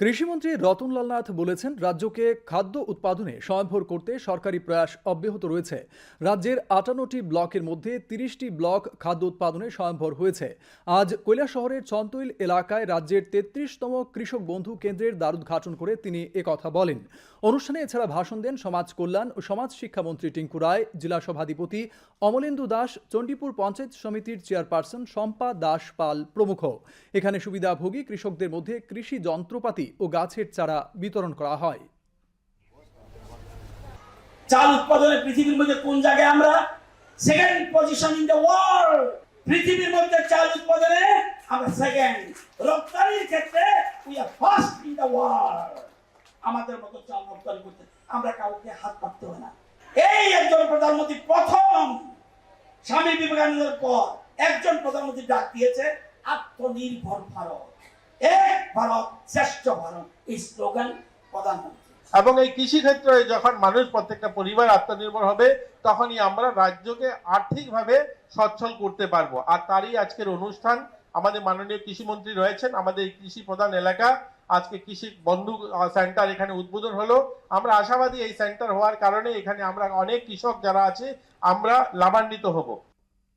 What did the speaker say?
কৃষিমন্ত্রী রতনলাল নাথ বলেছেন, রাজ্যকে খাদ্য উৎপাদনে স্বয়ংভর করতে সরকারি প্রয়াস অব্যাহত রয়েছে। রাজ্যের আটান্নটি ব্লকের মধ্যে তিরিশটি ব্লক খাদ্য উৎপাদনে স্বয়ংভর হয়েছে। আজ কৈলা শহরের চন্তৈল এলাকায় রাজ্যের তেত্রিশতম কৃষক বন্ধু কেন্দ্রের দ্বারুদ্ঘাটন করে তিনি একথা বলেন। অনুষ্ঠানে এছাড়া ভাষণ দেন সমাজ কল্যাণ ও সমাজ শিক্ষামন্ত্রী টিঙ্কু রায়, জেলা সভাধিপতি অমলেন্দু দাস, চণ্ডীপুর পঞ্চায়েত সমিতির চেয়ারপারসন শম্পা দাস পাল প্রমুখ। এখানে সুবিধাভোগী কৃষকদের মধ্যে কৃষি যন্ত্রপাতি ও গাছের চারা বিতরণ করা হয়। চাল উৎপাদনে পৃথিবীর মধ্যে কোন জায়গায় আমরা? Second position in the world পৃথিবীর মধ্যে চাল উৎপাদনে আমরা সেকেন্ড রপ্তানির ক্ষেত্রে we are first in the world আমাদের মতো চাল রপ্তানি করতে আমরা কাউকে হাত পাততে হবে না। এই একজন প্রধানমন্ত্রী প্রথম স্বামী বিবেকানন্দের পর একজন প্রধানমন্ত্রী ডাক দিয়েছে, আত্মনির্ভর ভারত। এক ভারত শ্রেষ্ঠ ভারত এই স্লোগান প্রধানমন্ত্রী। এবং এই কৃষি ক্ষেত্রে যখন মানুষ প্রত্যেকটা পরিবার আত্মনির্ভর হবে, তখনই আমরা রাজ্যকে আর্থিকভাবে সচ্ছল করতে পারব। আর তারই আজকের অনুষ্ঠান, আমাদের মাননীয় কৃষিমন্ত্রী রয়েছেন, আমাদের কৃষি প্রধান এলাকা। আজকে কৃষি বন্ধু সেন্টার এখানে উদ্বোধন হলো। আমরা আশাবাদী এই সেন্টার হওয়ার কারণে এখানে আমরা অনেক কৃষক যারা আছে, আমরা লাভান্বিত হব।